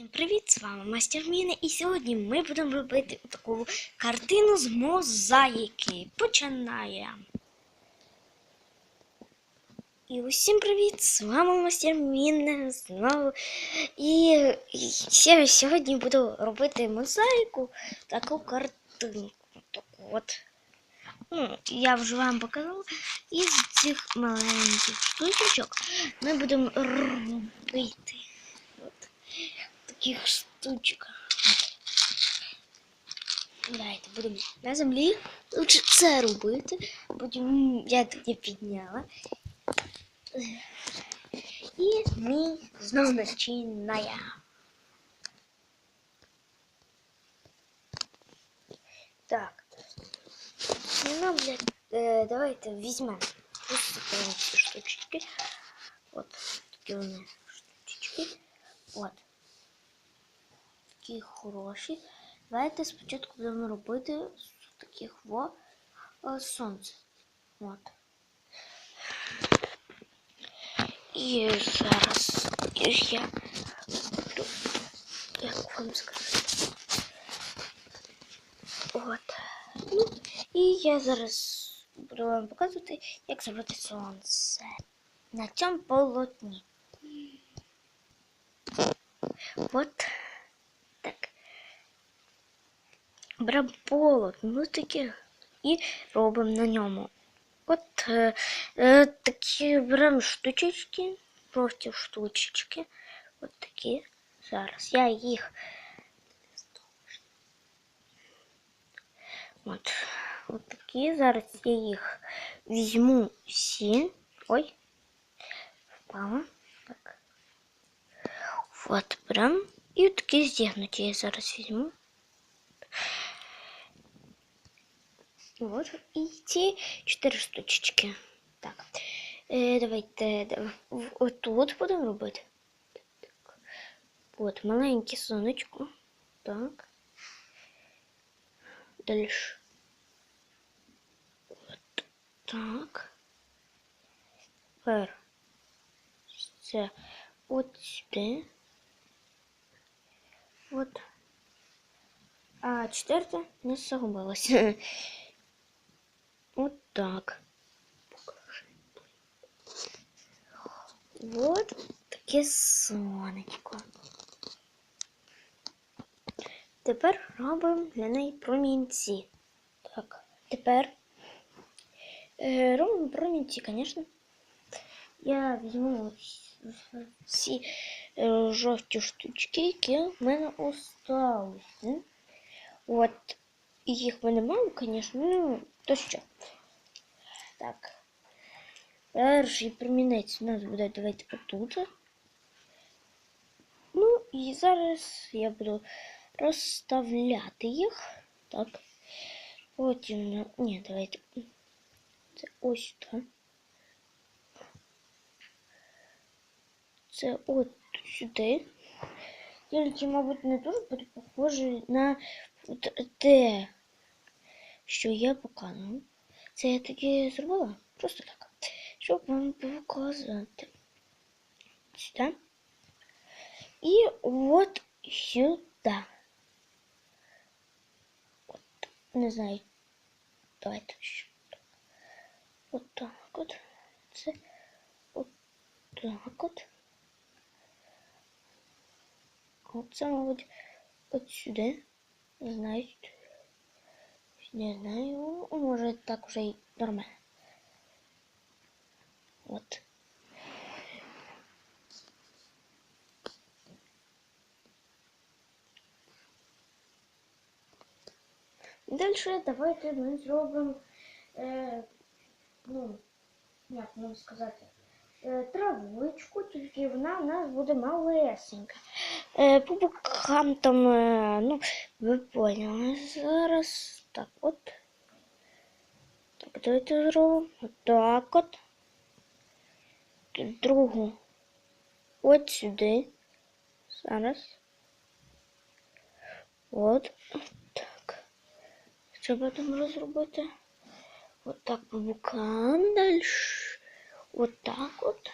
Всім привіт! З вами Мастер Міни і сьогодні ми будемо робити таку картину з мозаїки. Починаємо. І усім привіт! З вами Мастер Міни знову. І ще сьогодні буду робити мозаїку, таку картинку. Таку от. Ну, я вже вам показала. Із цих маленьких штучок ми будемо робити. От таких штучок. От. Давайте будемо на землі. Лучше це робити. Потім я тоді підняла. І ми знову починаємо. Так. Ну, нам для... е, давайте візьмемо ось такі ці штучки. От такі вони штучки. От. Такі хороші. Давайте спочатку будемо робити таких во е, сонце. От. І зараз я буду, як вам сказати. От. Ну, і я зараз буду вам показувати, як зробити сонце на цьому полотні. От Беремо полотно таке і робимо на ньому. От е, е, такі беремо штучечки, просто штучечки. От такі. Зараз я їх. От, от такі. Зараз я їх візьму всі. Ой, впала. Так. От прям. І такі зігнуті я зараз візьму. От. І ці чотири штучки. Так. Е, давайте отут будемо робити. Так. От, маленьке сонечко. Так. Далі. От так. Тепер це от сюди. От. А четверта не загубилася. Так. Вот таке сонечко. Тепер робимо для неї промінці. Так, тепер е, робимо промінці, звісно. Я візьму ці е, жовті штучки, які в мене осталися. От їх в мене мало, звісно, ну, то що. Так. Перший промінець у нас буде давайте отут. Ну і зараз я буду розставляти їх. Так. Потім, ні, давайте. Це ось так. Це от сюди. Тільки, мабуть, не дуже буде похоже на те, що я показувала. Це я таки зробила просто так, щоб вам показати. Сюди. І от сюди. От, не знаю. Давайте ще. От так от. Це от так от. Оце, мабуть, от сюди. Знаю. Не знаю. Може так уже і нормально. От. Дальше давайте ми зробимо, е, ну, як вам сказати, е, травичку, тільки вона в нас буде малесенька. Е, по бокам там, е, ну, ви поняли. Зараз так от. Так, давайте зробимо. Отак от. Другу. От сюди. Зараз. От. Так. Що потім розробити? От так по бокам далі. От так от.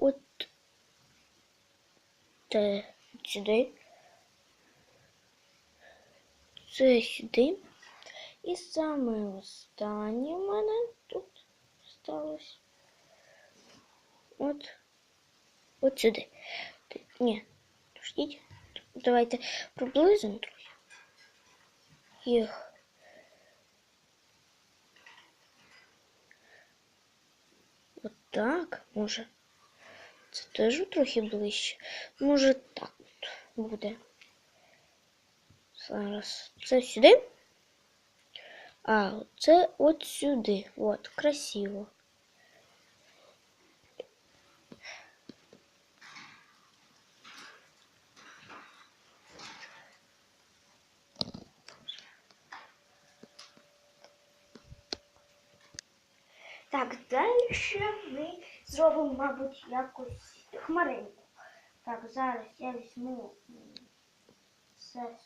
от те сюди. Це сюди. І саме останнє в мене тут сталося. От. От сюди. Ні, пустіть. Давайте приблизимо трохи. Їх. От так, може. Це теж трохи ближче. Може так буде. Зараз це сюди. А, це от сюди. От, красиво. Так, далі ми зробимо, мабуть, якось хмаринку. Так, зараз я візьму все,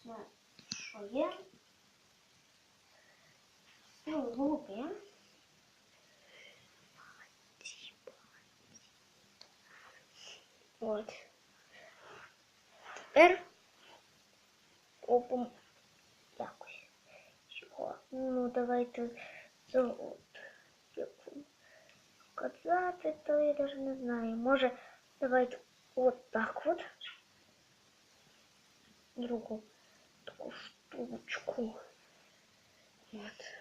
большое, голубое. Вот. Теперь. опом якось. Чого? Ну, давайте зовут. Казати, а то я даже не знаю. Может, давайте вот так вот. Другу штучку. От.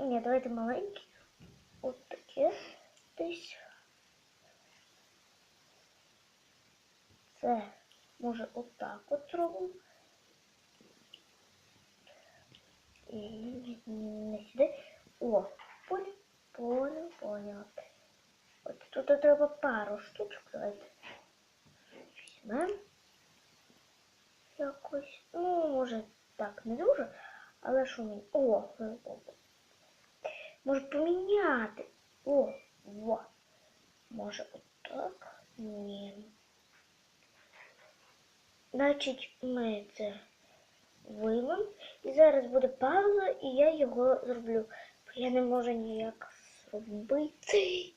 Ні, давайте маленький. От таке десь. Це може отак от зробимо. І не сюди. О, понял, понял, понял. От тут треба пару штучок. Давайте візьмемо. Якось. Ну, може, так, не дуже. Але що мені? О, о. Може поміняти. О, во. Може отак? Ні. Значить, ми це вивем. І зараз буде пауза, і я його зроблю. Бо я не можу ніяк зробити.